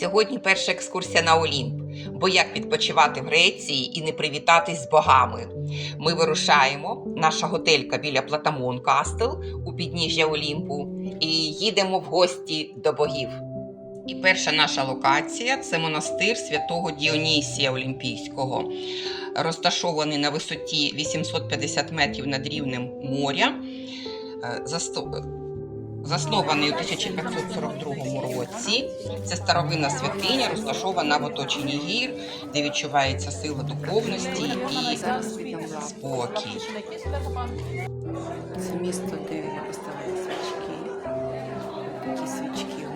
Сьогодні перша екскурсія на Олімп. Бо як відпочивати в Греції і не привітатись з богами? Ми вирушаємо, наша готелька біля Платамон Кастел у підніжжя Олімпу, і їдемо в гості до богів. І перша наша локація це монастир святого Діонісія Олімпійського, розташований на висоті 850 метрів над рівнем моря. Заснований у 1542 році. Це старовинна святиня, розташована в оточенні гір, де відчувається сила духовності і спокій. Це місто, де поставили свічки. Такі свічки.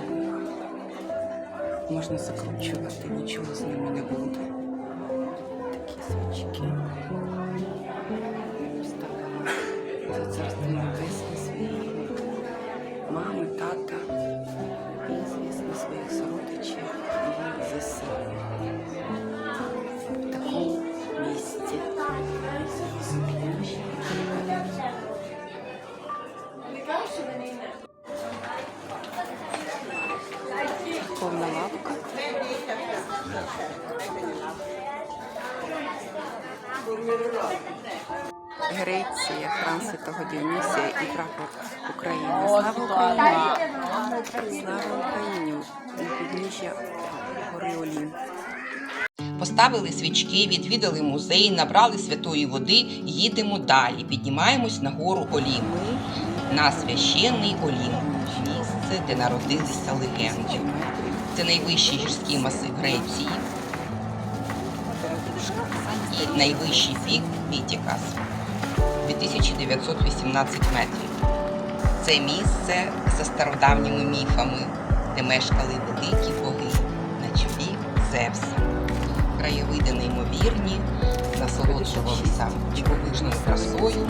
Можна закручувати, нічого з ними не буде. Такі свічки. Греція, храм Святого Діонісія і прапор України. Слава Україні! Слава Україні! Підніжжя гори Олімп. Поставили свічки, відвідали музей, набрали святої води, їдемо далі. Піднімаємось на гору Олімп. На священний Олімп. Місце, де народилися легенди. Це найвищий гірський масив Греції і найвищий пік Вітікас 2918 метрів. Це місце за стародавніми міфами, де мешкали великі боги на чолі Зевса. Краєвиди неймовірні, насолоджувалися дивовижною красою,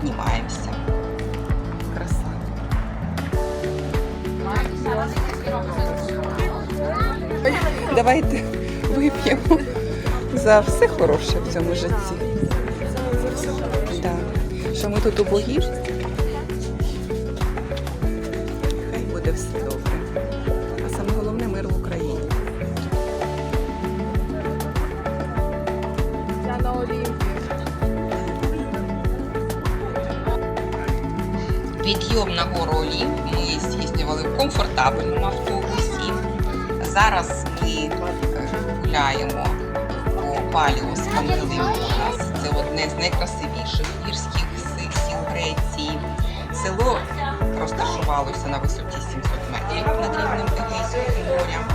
піднімаємося. Краса. Давайте вип'ємо за все хороше в цьому житті. Так. Що ми тут у богів? Хай буде все добре. А саме головне мир в Україні. Підйом на гору Олімп ми здійснювали в комфортабельному автобусі. Зараз ми е, гуляємо Паліос Пантелеймонас. Це одне з найкрасивіших гірських сіл Греції. Село розташувалося на висоті 700 метрів над рівнем Егейського моря.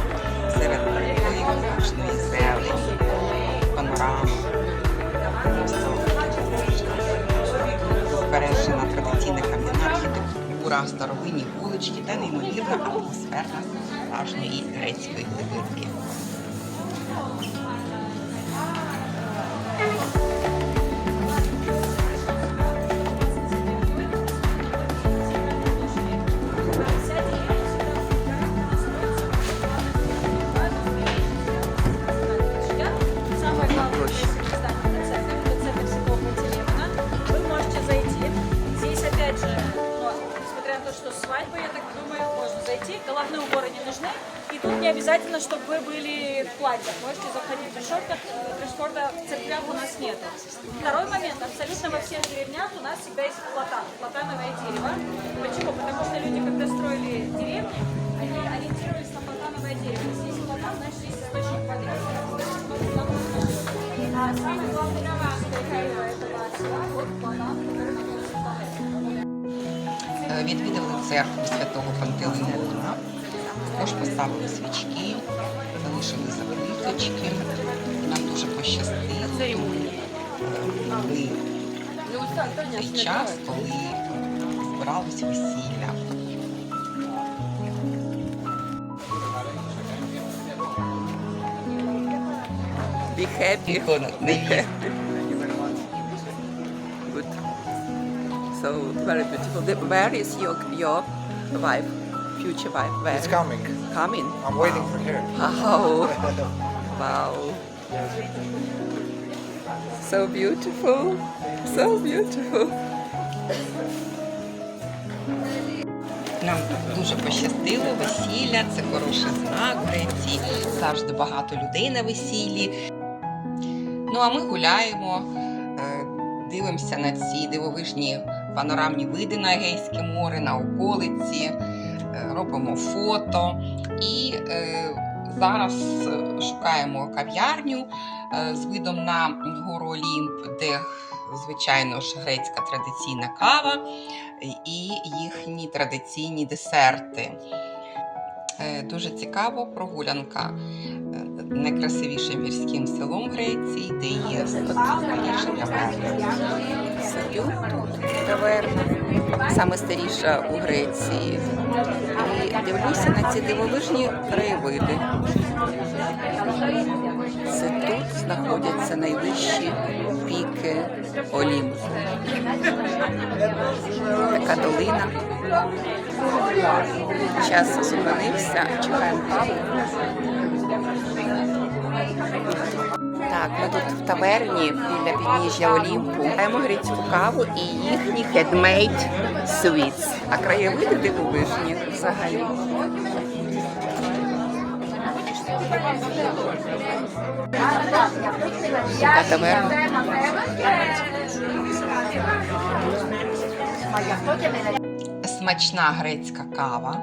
Серед такої гучної зелені, панорами. Збережена традиційна кам'яна архітектура, старовинні вулички та неймовірна атмосфера справжньої грецької глибинки. Нужны. И тут не обязательно, чтобы вы были в платьях. Можете заходить шортов. Э, Дресс-кода в церквях у нас нет. Второй момент. Абсолютно во всех деревнях у нас всегда есть платан, платановое дерево. Почему? Потому что люди, когда строили деревни, они ориентировались на платановое дерево. Если есть платан, значит есть источник воды. А самое главное дерево этого вот платан, который находится в церкву святого Пантелеймона, також поставили свічки, залишили запиточки. Нам дуже пощастило. Ми цей час, коли збиралось весілля. Be happy. Be happy. Good. So very beautiful. Where is your your wife? Future wife? Where? It's coming. Coming. I'm waiting for her. Wow. wow. So beautiful. So beautiful. Нам дуже пощастило, весілля це хороший знак Греції. Завжди багато людей на весіллі. Ну а ми гуляємо, е, дивимося на ці дивовижні панорамні види на Егейське море, на околиці, робимо фото і е, зараз е, шукаємо кав'ярню е, з видом на гору Олімп, де, звичайно ж, грецька традиційна кава і їхні традиційні десерти. Е, Дуже цікаво прогулянка е, найкрасивішим гірським селом Греції, де є тут таверна, саме старіша у Греції. І дивлюся на ці дивовижні краєвиди. Це тут знаходяться найвищі піки Олімпу. Така долина. Час зупинився, чекаємо каву. Так, ми тут в таверні біля підніжжя Олімпу. Маємо грецьку каву і їхні handmade sweets. А краєвиди дивовижні взагалі. Така таверна. Смачна грецька кава.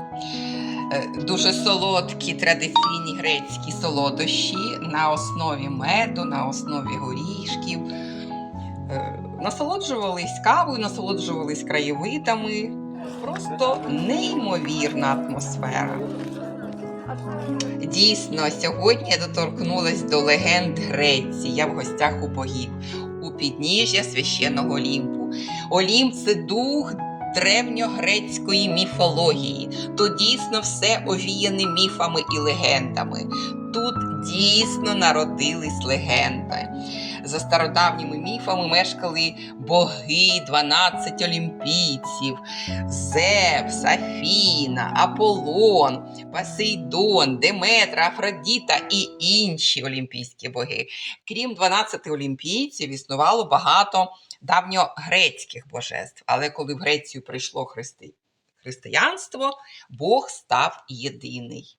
Е, Дуже солодкі традиційні грецькі солодощі на основі меду, на основі горішків. Е, Насолоджувались кавою, насолоджувались краєвидами. Просто неймовірна атмосфера. Дійсно, сьогодні я доторкнулась до легенд Греції. Я в гостях у богів у підніжжя священного Олімпу. Олімп це дух древньогрецької міфології. То дійсно все овіяне міфами і легендами. Тут дійсно народились легенди. За стародавніми міфами мешкали боги, 12 олімпійців, Зевс, Афіна, Аполлон, Посейдон, Деметра, Афродіта і інші олімпійські боги. Крім 12 олімпійців, існувало багато давньогрецьких божеств. Але коли в Грецію прийшло христи... християнство, Бог став єдиний.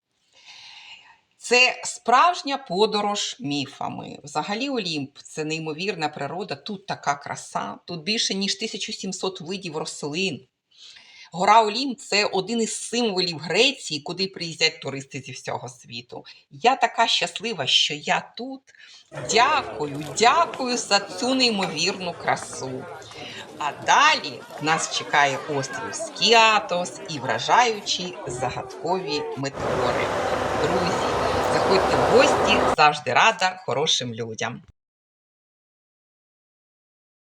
Це справжня подорож міфами. Взагалі, Олімп це неймовірна природа. Тут така краса, тут більше ніж 1700 видів рослин. Гора Олімп це один із символів Греції, куди приїздять туристи зі всього світу. Я така щаслива, що я тут. Дякую, дякую за цю неймовірну красу. А далі нас чекає острів Скіатос і вражаючі загадкові метеори. Друзі, заходьте в гості, завжди рада хорошим людям.